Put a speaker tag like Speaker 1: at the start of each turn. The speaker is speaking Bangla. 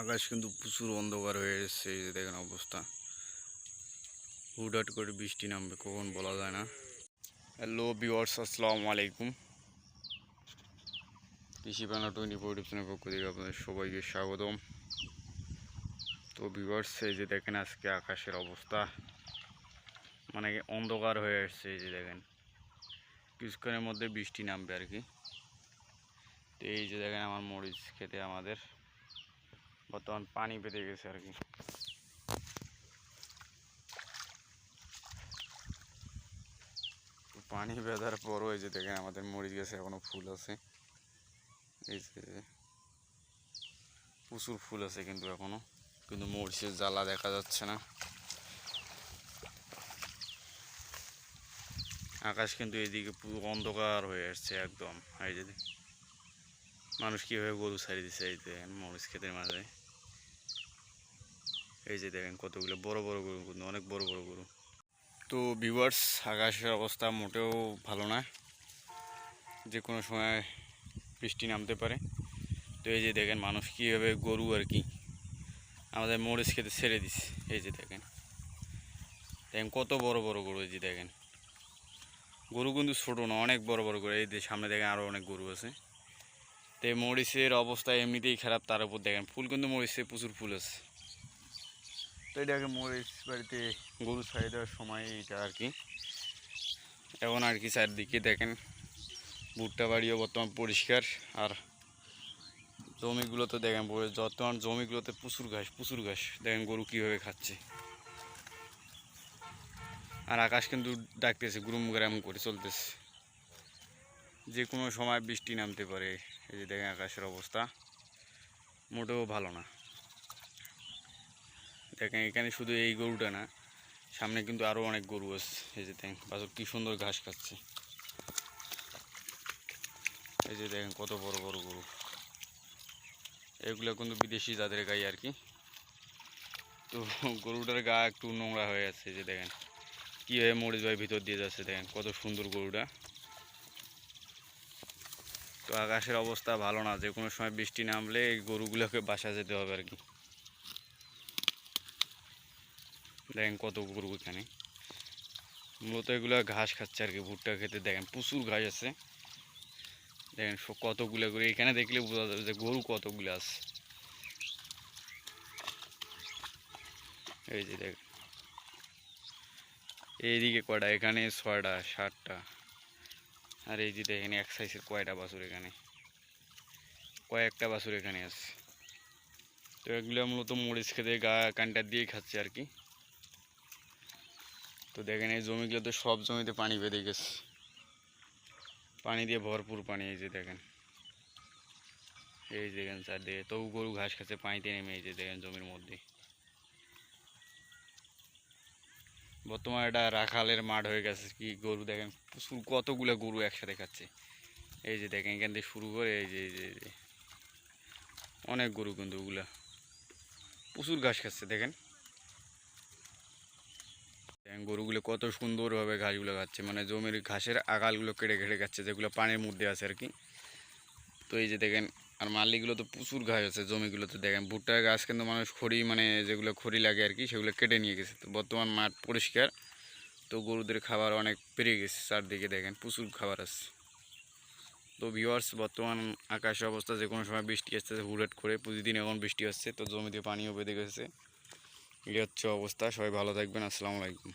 Speaker 1: আকাশ কিন্তু প্রচুর অন্ধকার হয়ে এসেছে, এই যে দেখেন অবস্থা। হুটহাট করে বৃষ্টি নামবে, কখন বলা যায় না। হ্যালো বিওয়ার্স আসসালামু আলাইকুম। কৃষি বাংলা টোয়েন্টি ফোর টিপসনের পক্ষ থেকে আপনাদের সবাইকে স্বাগতম। তো বিওয়ার্স এই যে দেখেন আজকে আকাশের অবস্থা মানে অন্ধকার হয়ে আসছে এই যে দেখেন। কিছুক্ষণের মধ্যে বৃষ্টি নামবে আর কি। তো এই যে দেখেন আমার মরিচ খেতে আমাদের। বর্তমান পানি পেতে গেছে আর কি। পানি বেঁধার পর ওই যে দেখেন আমাদের মরিচ গাছে এখনও ফুল আছে। এই যে প্রচুর ফুল আছে কিন্তু এখনও। কিন্তু মরিচের জ্বালা দেখা যাচ্ছে না। আকাশ কিন্তু এদিকে পুরো অন্ধকার হয়ে আসছে একদম। এই যে মানুষ কীভাবে গরু ছাড়িয়ে দিচ্ছে এই মরিচ ক্ষেতের মাঝে। এই যে দেখেন কতগুলো, বড় বড় গরু কিন্তু, অনেক বড় বড় গরু। তো ভিউয়ার্স আকাশের অবস্থা মোটেও ভালো না। যে কোনো সময় বৃষ্টি নামতে পারে। তো এই যে দেখেন মানুষ কীভাবে গরু আর কি আমাদের মরিচ খেতে ছেড়ে দিচ্ছে এই যে দেখেন। দেখেন কত বড় বড় গরু এই যে দেখেন। গরু কিন্তু ছোটো না, অনেক বড় বড় গরু। এই যে সামনে দেখেন আরও অনেক গরু আছে। তো মরিচের অবস্থা এমনিতেই খারাপ, তার উপর দেখেন ফুল কিন্তু মরিচে প্রচুর ফুল আছে। তো এটাকে মরিচ বাড়িতে গরু ছাড়িয়ে দেওয়ার সময় এটা আর কি। এখন আর কি চারদিকে দেখেন, ভুট্টা বাড়িও বর্তমান পরিষ্কার আর জমিগুলোতে দেখেন পুরো- বর্তমান জমিগুলোতে প্রচুর ঘাস প্রচুর ঘাস, দেখেন গরু কীভাবে খাচ্ছে। আর আকাশ কিন্তু ডাকতেছে, গুরুম গ্রাম করে চলতেছে। যে কোনো সময় বৃষ্টি নামতে পারে, এই যে দেখেন আকাশের অবস্থা। মোটেও ভালো না। দেখেন, এখানে শুধু এই গরুটা না, সামনে কিন্তু আরও অনেক গরু আছে। এই যে দেখেন বাছর কী সুন্দর ঘাস খাচ্ছে। এই যে দেখেন, কত বড় বড় গরু। এগুলো কিন্তু বিদেশি জাতের গাই আর কি। তো গরুটার গা একটু নোংরা হয়ে আছে যে দেখেন। কীভাবে মরিচ ভাই ভিতর দিয়ে যাচ্ছে, দেখেন, কত সুন্দর গরুটা। তো আকাশের অবস্থা ভালো না, যে কোনো সময় বৃষ্টি নামলে এই গরুগুলোকে বাসা যেতে হবে আর কি। দেখেন কত গরু এখানে। মূলত এগুলো ঘাস খাচ্ছে আর কি, ভুট্টা খেতে। দেখেন প্রচুর ঘাস আছে। দেখেন কতগুলো গরু, এখানে দেখলে বোঝা যাবে যে গরু কতগুলো আছে। এই যে দেখেন এইদিকে কয়টা, এখানে ছয়টা, সাতটা। আর এই যে দেখেন, এক সাইজের কয়টা বাছুর এখানে। কয়েকটা বাছুর এখানে আছে। তো এগুলো মূলত মরিচ খেতে গা কানটা দিয়ে খাচ্ছে আর কি। তো দেখেন, এই জমিগুলোতে সব জমিতে পানি বেঁধে গেছে। পানি দিয়ে ভরপুর পানি, এই যে দেখেন। এই দেখেন চারদিকে, তবু গরু ঘাস খাচ্ছে, পানিতে নেমে এই যে দেখেন জমির মধ্যে। বর্তমানে এটা রাখালের মাঠ হয়ে গেছে, কি গরু দেখেন, প্রচুর কতগুলো গরু একসাথে খাচ্ছে। এই যে দেখেন, এখান থেকে শুরু করে এই যে এই যে। অনেক গরু কিন্তু ওগুলা। প্রচুর ঘাস খাচ্ছে, দেখেন। গরুগুলো কত সুন্দরভাবে ঘাসগুলো খাচ্ছে। মানে জমির ঘাসের আগালগুলো কেটে কেটে খাচ্ছে, যেগুলো পানির মধ্যে আছে আর কি। তো এই যে দেখেন, আর মালিগুলো তো প্রচুর ঘাস আছে জমিগুলোতে। দেখেন, ভুট্টার গাছ কিন্তু মানুষ খড়ি মানে যেগুলো খড়ি লাগে আর কি, সেগুলো কেটে নিয়ে গেছে। তো বর্তমান মাঠ পরিষ্কার, তো গরুদের খাবার অনেক পেরিয়ে গেছে চারদিকে। দেখেন, প্রচুর খাবার আছে। তো ভিওয়ার্স বর্তমান আকাশের অবস্থা, যে কোনো সময় বৃষ্টি আসছে হুড়াট করে প্রতিদিন এখন বৃষ্টি আসছে, তো জমিতে পানিও বেঁধে গেছে। এই হচ্ছে অবস্থা, সবাই ভালো থাকবেন, আসসালামু আলাইকুম।